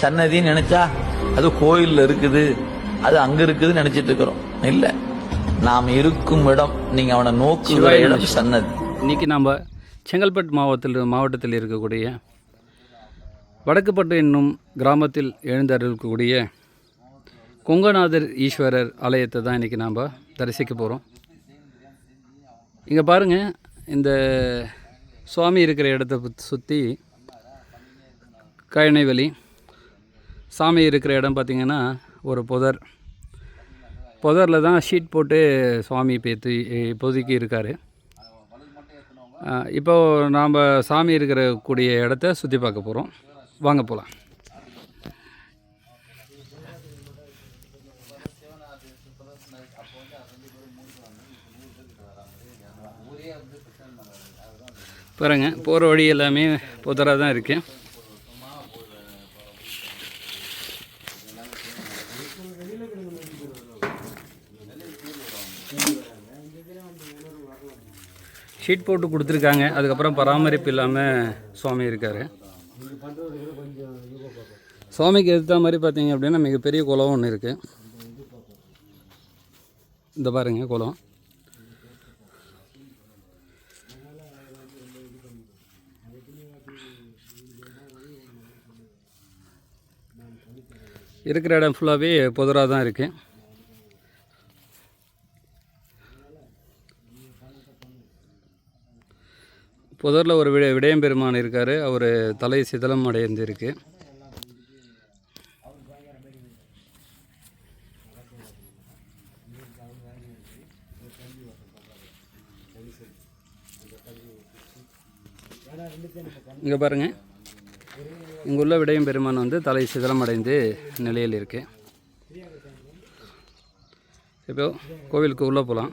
சன்னதின்னு நினைச்சா அது கோயில்ல இருக்குது. அது அங்க இருக்குதுன்னு நினைச்சிட்டு இருக்கிறோம். இல்ல. நாம் இருக்கும் இடம் நீங்க அவனை நோக்குகிற சிவாய இடம் நம. சன்னதி. இன்றைக்கி நம்ம செங்கல்பட்டு மாவட்டத்தில் மாவட்டத்தில் இருக்கக்கூடிய வடக்குப்பட்டு என்னும் கிராமத்தில் எழுந்தருளக்கூடிய கொங்கநாதர் ஈஸ்வரர் ஆலயத்தை தான் இன்றைக்கி நாம் தரிசிக்க போகிறோம் இங்கே பாருங்கள் இந்த சுவாமி இருக்கிற இடத்த சுற்றி கயனைவெளி சாமி இருக்கிற இடம் பார்த்திங்கன்னா ஒரு புதர். புதரில் தான் ஷீட் போட்டு சுவாமி பேத்து இப்போதைக்கு இருக்கார். இப்போ நாம் சாமி இருக்கிற கூடிய இடத்த சுற்றி பார்க்க போகிறோம் வாங்க போகலாம் பாருங்க போகிற வழி எல்லாமே புதராக தான் இருக்குது ஷீட் போட்டு கொடுத்துருக்காங்க. அதுக்கப்புறம் பராமரிப்பு இல்லாமல் சுவாமி இருக்கார். சுவாமிக்கு எதிர்த்த மாதிரி பார்த்தீங்க அப்படின்னா மிகப்பெரிய குளம் ஒன்று இருக்குது இந்த பாருங்கள் குளம். இருக்கிற இடம் ஃபுல்லாகவே புதராக தான் இருக்குது புதரில் ஒரு விட விடயம்பெருமான் இருக்கார். அவர் தலை சிதலம் அடைந்திருக்கு. இங்கே பாருங்க. இங்கே உள்ள விடயம் பெருமான் வந்து தலை சிதலம் அடைந்து நிலையில் இருக்கு. இப்போ கோவிலுக்கு உள்ளே போகலாம்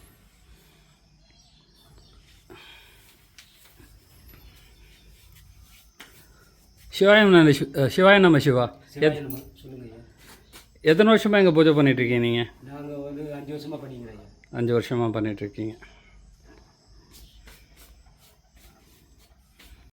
சி- அஹ் சிவாய நம்ம சிவா. எத் எத்தனை வருஷமாக இங்கே பூஜை பண்ணிகிட்ருக்கீங்க நீங்கள் நாங்கள் வந்து அஞ்சு வருஷமாக பண்ணிக்கிறோம் அஞ்சு வருஷமாக பண்ணிகிட்ருக்கீங்க